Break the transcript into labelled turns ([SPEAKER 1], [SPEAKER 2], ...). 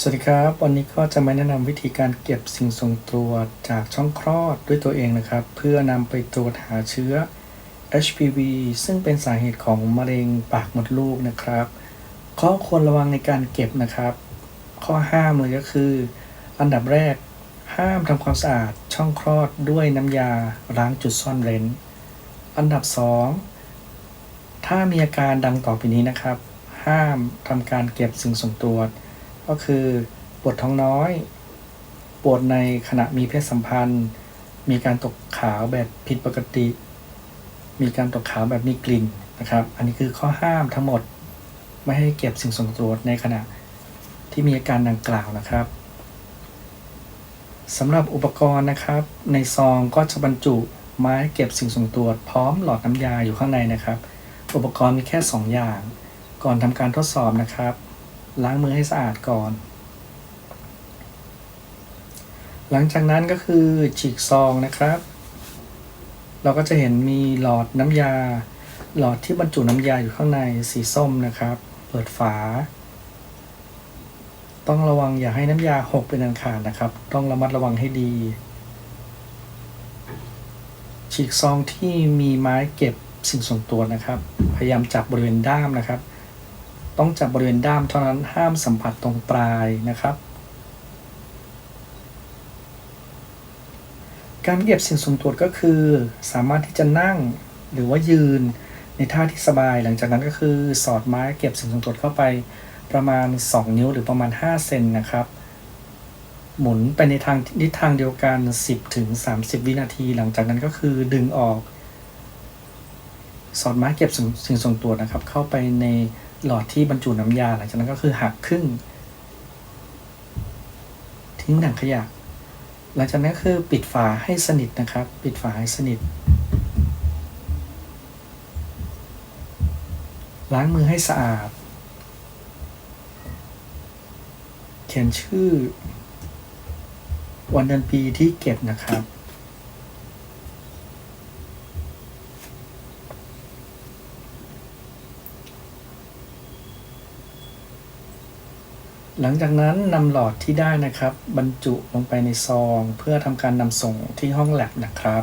[SPEAKER 1] สวัสดีครับ วันนี้ก็จะมาแนะนำวิธีการเก็บสิ่งทรงตัวจากช่องคลอดด้วยตัวเองนะครับ เพื่อนำไปตรวจหาเชื้อ HPV ซึ่งเป็นสาเหตุของมะเร็งปากมดลูกนะครับ ข้อควรระวังในการเก็บนะครับ ข้อห้ามเลยก็คือ อันดับแรกห้ามทำความสะอาดช่องคลอดด้วยน้ำยาล้างจุดซ่อนเร้น อันดับ 2 ถ้ามีอาการดังต่อไปนี้นะครับ ห้ามทำการเก็บสิ่งทรงตัว ก็คือปวดท้องน้อย ปวดในขณะมีเพศสัมพันธ์ มีการตกขาวแบบผิดปกติ มีการตกขาวแบบมีกลิ่นนะครับ อันนี้คือข้อห้ามทั้งหมดไม่ให้เก็บสิ่งทรงตัวจในขณะที่มีอาการดังกล่าวนะครับสำหรับอุปกรณ์นะครับ ในซองก็จะบรรจุไม้เก็บสิ่งทรงตัวจพร้อมหลอดน้ำยาอยู่ข้างในนะครับ อุปกรณ์มีแค่ 2 อย่าง ก่อนทำการทดสอบนะครับ ล้างมือให้สะอาดก่อน หลังจากนั้นก็คือฉีกซองนะครับ เราก็จะเห็นมีหลอดน้ำยา หลอดที่บรรจุน้ำยาอยู่ข้างในสีส้มนะครับ เปิดฝา ต้องระวังอย่าให้น้ำยาหกเป็นอันขาดนะครับ ต้องระมัดระวังให้ดี ฉีกซองที่มีไม้เก็บสิ่งส่วนตัวนะครับ พยายามจับบริเวณด้ามนะครับ ต้องจับบริเวณด้ามเท่านั้นห้ามสัมผัสตรงปลายนะครับ การเก็บสิ่งส่วนตัวจก็คือ สามารถที่จะนั่งหรือว่ายืนในท่าที่สบาย หลังจากนั้นก็คือสอดไม้เก็บสิ่งส่วนตัวจเข้าไปประมาณ 2 นิ้วหรือประมาณ 5 เซนนะครับ หมุนไปในทางทิศทางเดียวกัน 10ถึง30 วินาที หลังจากนั้นก็คือดึงออก สอดไม้เก็บสิ่งส่งทรงตัวนะครับ เข้าไปใน หลอดที่บรรจุน้ำยาหลังจากนั้นก็คือหักครึ่ง ทิ้งถังขยะ หลังจากนั้นคือปิดฝาให้สนิทนะครับ ปิดฝาให้สนิท ล้างมือให้สะอาด เขียนชื่อ วันเดือนปีที่เก็บนะครับ หลังจากนั้นนำหลอดที่ได้นะครับ บรรจุลงไปในซอง เพื่อทำการนำส่งที่ห้องแลบนะครับ